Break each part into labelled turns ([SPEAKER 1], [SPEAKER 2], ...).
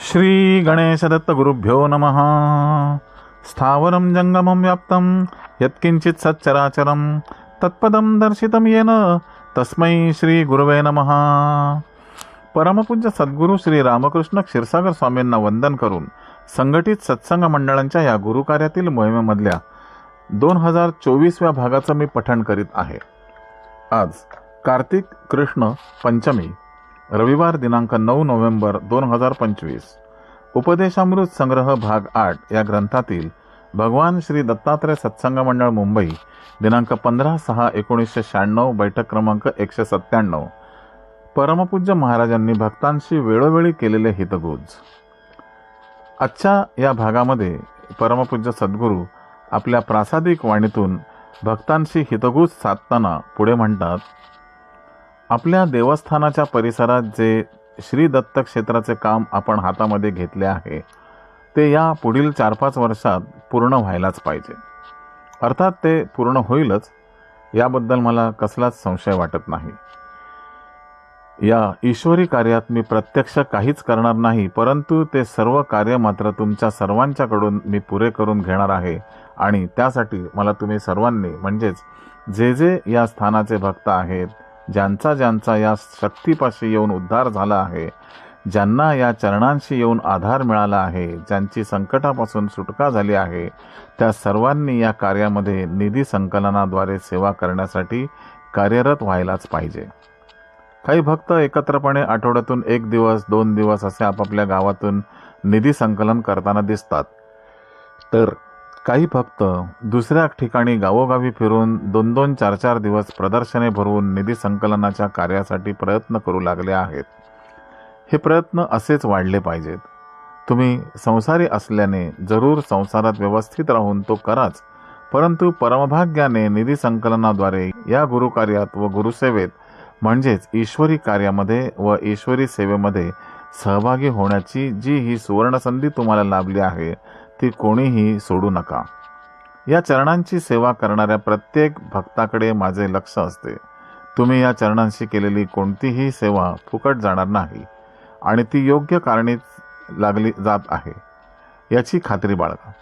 [SPEAKER 1] श्री गणेशदत्त गुरुभ्यो नमः। स्थावरं जङ्गमं व्याप्तं यत्किञ्चित् सच्चराचरं तत्पदं दर्शितं येन तस्मै श्री गुरुवे नमः। परमपूज्य सद्गुरू श्री रामकृष्ण क्षीरसागर स्वामींना वंदन करून संघटित सत्संग मंडळांच्या या गुरुकार्यातील मोहिमेमधल्या दोन हजार चोवीसव्या भागाचं मी पठण करीत आहे. आज कार्तिक कृष्ण पंचमी रविवार दिनांक नऊ नोव्हेंबर दोन हजार पंचवीस. उपदेशामृत संग्रह भाग आठ या ग्रंथातील भगवान श्री दत्तात्रय सत्संग मंडळ मुंबई दिनांक पंधरा सहा एकोणीसशे शहाण्णव बैठक क्रमांक एकशे सत्त्याण्णव. परमपूज्य महाराजांनी भक्तांशी वेळोवेळी केलेले हितगुज. आजच्या या भागामध्ये परमपूज्य सद्गुरू आपल्या प्रासादिक वाणीतून भक्तांशी हितगुज साधताना पुढे म्हणतात आपल्या देवस्थानाच्या परिसरात जे श्री दत्त क्षेत्राचे काम आपण हातामध्ये घेतले आहे ते या पुढील चार पाच वर्षात पूर्ण व्हायलाच पाहिजे. अर्थात ते पूर्ण होईलच याबद्दल मला कसलाच संशय वाटत नाही. या ईश्वरी कार्यात मी प्रत्यक्ष काहीच करणार नाही परंतु ते सर्व कार्य मात्र तुमच्या सर्वांच्याकडून मी पुरे करून घेणार आहे आणि त्यासाठी मला तुम्ही सर्वांनी म्हणजेच जे जे या स्थानाचे भक्त आहेत ज्यांचा ज्यांचा या शक्तीपाशी येऊन उद्धार झाला आहे ज्यांना या चरणांशी येऊन आधार मिळाला आहे ज्यांची संकटापासून सुटका झाली आहे त्या सर्वांनी या कार्यामध्ये निधी संकलनाद्वारे सेवा करण्यासाठी कार्यरत व्हायलाच पाहिजे. काही भक्त एकत्रपणे आठवड्यातून एक दिवस दोन दिवस असे आपापल्या गावातून निधी संकलन करताना दिसतात. तर काही भक्त दुसऱ्या ठिकाणी गावोगावी फिरून दोन दोन चार चार दिवस प्रदर्शने भरवून निधी संकलनाच्या कार्यासाठी प्रयत्न करू लागले आहेत. हे प्रयत्न असेच वाढले पाहिजेत. तुम्ही संसारी असल्याने जरूर संसारात व्यवस्थित राहून तो कराच परंतु परमभाग्याने निधी संकलनाद्वारे या गुरुकार्यात व गुरुसेवेत म्हणजेच ईश्वरी कार्यामध्ये व ईश्वरी सेवेमध्ये सहभागी होण्याची जी ही सुवर्णसंधी तुम्हाला लाभली आहे ती कोणीही सोडू नका. या चरणांची सेवा करणाऱ्या प्रत्येक भक्ताकडे माझे लक्ष असते. तुम्ही या चरणांशी केलेली कोणतीही सेवा फुकट जाणार नाही आणि ती योग्य कारणीच लागली जात आहे याची खात्री बाळगा.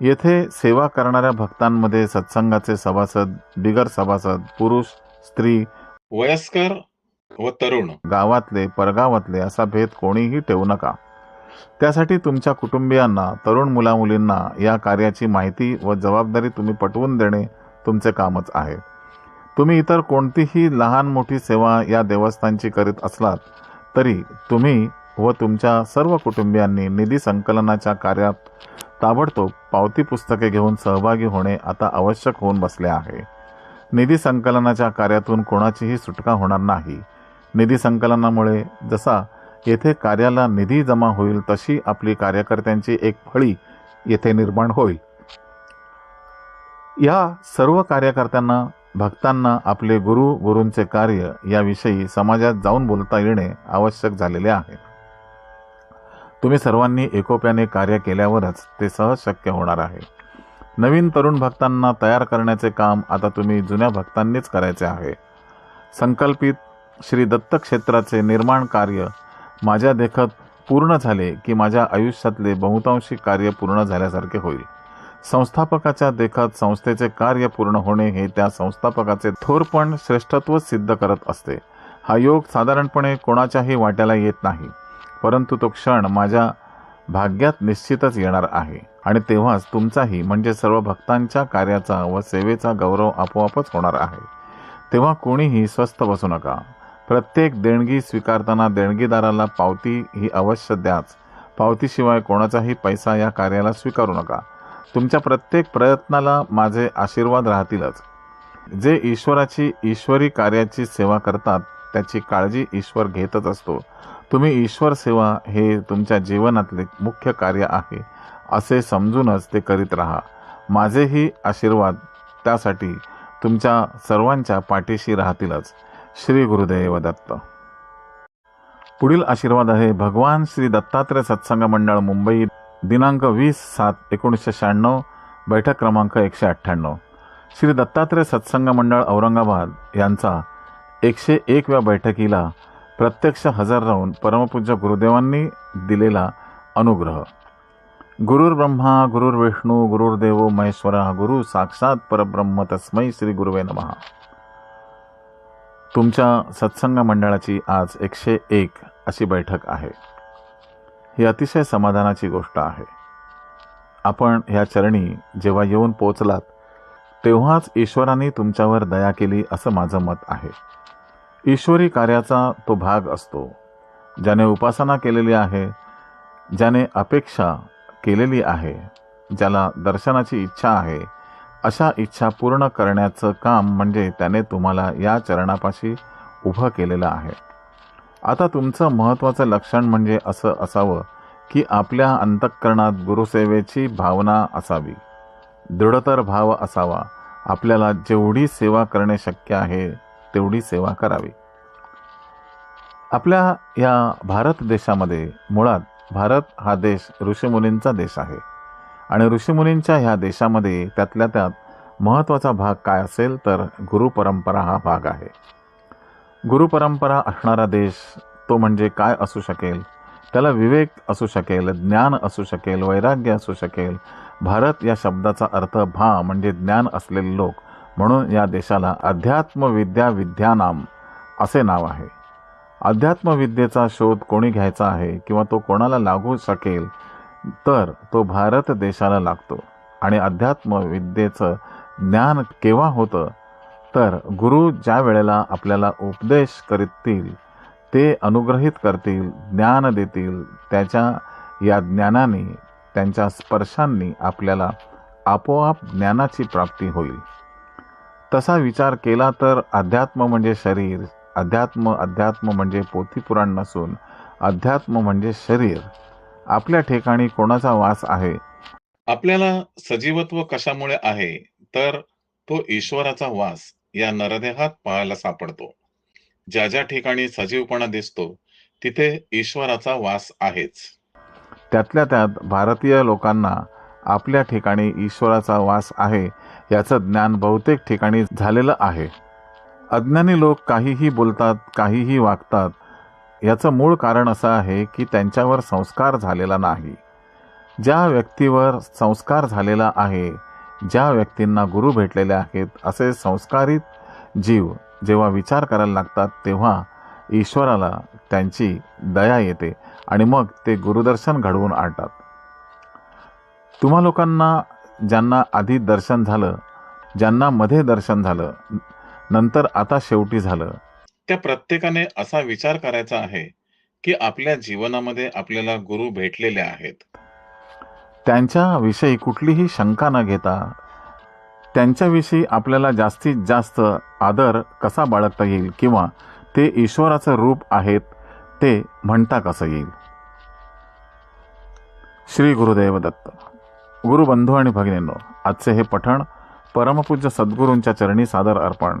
[SPEAKER 1] येथे सेवा करणाऱ्या भक्तांमध्ये सत्संगाचे सभासद बिगर सभासद पुरुष स्त्री वयस्कर व तरुण. गावातले परगावातले असा भेद कोणीही ठेवू नका. त्यासाठी तुमच्या कुटुंबियांना तरुण मुलामुलींना या कार्याची माहिती व जबाबदारी तुम्ही पटवून देणे तुमचे कामच आहे. तुम्ही इतर कोणतीही लहान मोठी सेवा या देवस्थानची करीत असलात तरी तुम्ही व तुमच्या सर्व कुटुंबियांनी निधी संकलनाच्या कार्यात ताबडतोब पावती पुस्तके घेऊन सहभागी होणे आता आवश्यक होऊन बसले आहे. निधी संकलनाच्या कार्यातून कोणाचीही सुटका होणार नाही. निधी संकलनामुळे जसा येथे कार्याला निधी जमा होईल तशी आपली कार्यकर्त्यांची एक फळी येथे निर्माण होईल. या सर्व कार्यकर्त्यांना भक्तांना आपले गुरु गुरूंचे कार्य याविषयी समाजात जाऊन बोलता येणे आवश्यक झालेले आहे. तुम्ही सर्वांनी एकोप्याने कार्य केल्यावरच ते सहज शक्य होणार आहे. नवीन तरुण भक्तांना तयार करण्याचे काम आता तुम्ही जुन्या भक्तांनीच करायचे आहे. संकल्पित श्री दत्त क्षेत्राचे निर्माण कार्य माझ्या देखत पूर्ण झाले की माझ्या आयुष्यातले बहुतांशी कार्य पूर्ण झाल्यासारखे होईल. संस्थापकाच्या देखत संस्थेचे कार्य पूर्ण होणे हे त्या संस्थापकाचे थोरपण श्रेष्ठत्व सिद्ध करत असते. हा योग साधारणपणे कोणाच्याही वाट्याला येत नाही. परंतु तो क्षण माझ्या भाग्यात निश्चितच येणार आहे आणि तेव्हाच तुमचाही म्हणजे सर्व भक्तांच्या कार्याचा व सेवेचा गौरव आपोआपच होणार आहे. तेव्हा कोणीही स्वस्थ बसू नका. प्रत्येक देणगी स्वीकारताना देणगीदाराला पावती ही अवश्य द्याच. पावतीशिवाय कोणाचाही पैसा या कार्याला स्वीकारू नका. तुमच्या प्रत्येक प्रयत्नाला माझे आशीर्वाद राहतीलच. जे ईश्वराची ईश्वरी कार्याची सेवा करतात त्याची काळजी ईश्वर घेतच असतो. तुम्ही ईश्वर सेवा हे तुमच्या जीवनातले मुख्य कार्य आहे. असे समजूनच ते करीत राहा. माझेही आशीर्वाद त्यासाठी तुमच्या सर्वांच्या पाठीशी राहतीलच. श्री गुरुदेव दत्त. पुढील आशीर्वाद आहे भगवान श्री दत्तात्रय सत्संग मंडळ मुंबई दिनांक वीस सात एकोणीसशे शहाण्णव बैठक क्रमांक एकशे अठ्ठ्याण्णव. श्री दत्तात्रय सत्संग मंडळ औरंगाबाद यांचा एकशे एकव्या बैठकीला प्रत्यक्ष हजर राहून परमपूज्य गुरुदेवांनी दिलेला अनुग्रह. गुरुर ब्रह्मा गुरुर गुरुर्देव महेश्वरा गुरु साक्षात परब्रह्म तस्मै श्री गुरुवे नमः. तुमच्या सत्संग मंडळाची आज एकशे एक अशी बैठक आहे. ही अतिशय समाधानाची गोष्ट आहे. आपण ह्या चरणी जेव्हा येऊन पोचलात तेव्हाच ईश्वराने तुमच्यावर दया केली असं माझं मत आहे. ईश्वरी कार्याचा तो भाग असतो. ज्याने उपासना केलेली आहे ज्याने अपेक्षा केलेली आहे ज्याला दर्शनाची इच्छा आहे अशा इच्छा पूर्ण करण्याचं काम म्हणजे त्याने तुम्हाला या चरणापाशी उभं केलेलं आहे. आता तुमचं महत्त्वाचं लक्षण म्हणजे असं असावं की आपल्या अंतःकरणात गुरुसेवेची भावना असावी. दृढतर भाव असावा. आपल्याला जेवढी सेवा करणे शक्य आहे तेवढी सेवा करावी. आपल्या या भारत देशामध्ये मुळात भारत हा देश ऋषीमुनींचा देश आहे. आणि ऋषीमुनींच्या ह्या देशामध्ये त्यातल्या त्यात महत्त्वाचा भाग काय असेल तर गुरुपरंपरा हा भाग आहे. गुरुपरंपरा असणारा देश तो म्हणजे काय असू शकेल? त्याला विवेक असू शकेल ज्ञान असू शकेल वैराग्य असू शकेल. भारत या शब्दाचा अर्थ भा म्हणजे ज्ञान असलेले लोक. म्हणून या देशाला अध्यात्मविद्या विद्यानाम असे नाव आहे. अध्यात्मविद्येचा शोध कोणी घ्यायचा आहे किंवा तो कोणाला लागू शकेल तर तो भारत देशाला लागतो. आणि अध्यात्मविद्येचं ज्ञान केव्हा होतं? तर गुरु ज्या वेळेला आपल्याला उपदेश करतील ते अनुग्रहित करतील ज्ञान देतील त्याच्या या ज्ञानाने त्यांच्या स्पर्शांनी आपल्याला आपोआप ज्ञानाची प्राप्ती होईल. तसा विचार केला तर अध्यात्म म्हणजे शरीर अध्यात्म अध्यात्म म्हणजे पोथीपुराण नसून अध्यात्म म्हणजे शरीर. आपल्या ठिकाणी कोणाचा वास आहे?
[SPEAKER 2] आपल्याला सजीवत्व कशामुळे आहे? तर तो ईश्वराचा वास या नरदेहात पाहायला सापडतो. ज्या ज्या ठिकाणी सजीवपणा दिसतो तिथे ईश्वराचा वास आहेच.
[SPEAKER 1] त्यातल्या त्यात भारतीय लोकांना आपल्या ठिकाणी ईश्वराचा वास आहे याचं ज्ञान बहुतेक ठिकाणी झालेलं आहे. अज्ञानी लोक काहीही बोलतात काहीही वागतात याचं मूळ कारण असं आहे की त्यांच्यावर संस्कार झालेला नाही. ज्या व्यक्तीवर संस्कार झालेला आहे ज्या व्यक्तींना गुरु भेटलेले आहेत असे संस्कारित जीव जेव्हा विचार करायला लागतात तेव्हा ईश्वराला त्यांची दया येते आणि मग ते गुरुदर्शन घडवून आणतात. तुम्हा लोकांना ज्यांना आधी दर्शन झालं ज्यांना मध्ये दर्शन झालं नंतर आता शेवटी झालं
[SPEAKER 2] त्या प्रत्येकाने असा विचार करायचा आहे की आपल्या जीवनामध्ये आपल्याला गुरु भेटलेले आहेत.
[SPEAKER 1] त्यांच्याविषयी कुठलीही शंका न घेता त्यांच्याविषयी आपल्याला जास्तीत जास्त आदर कसा बाळगता येईल किंवा ते ईश्वराचं रूप आहेत ते म्हणता कसं येईल? श्री गुरुदेव दत्त. गुरुबंधू आणि भगिनींनो आजचे हे पठण परमपूज्य सद्गुरूंच्या चरणी सादर अर्पण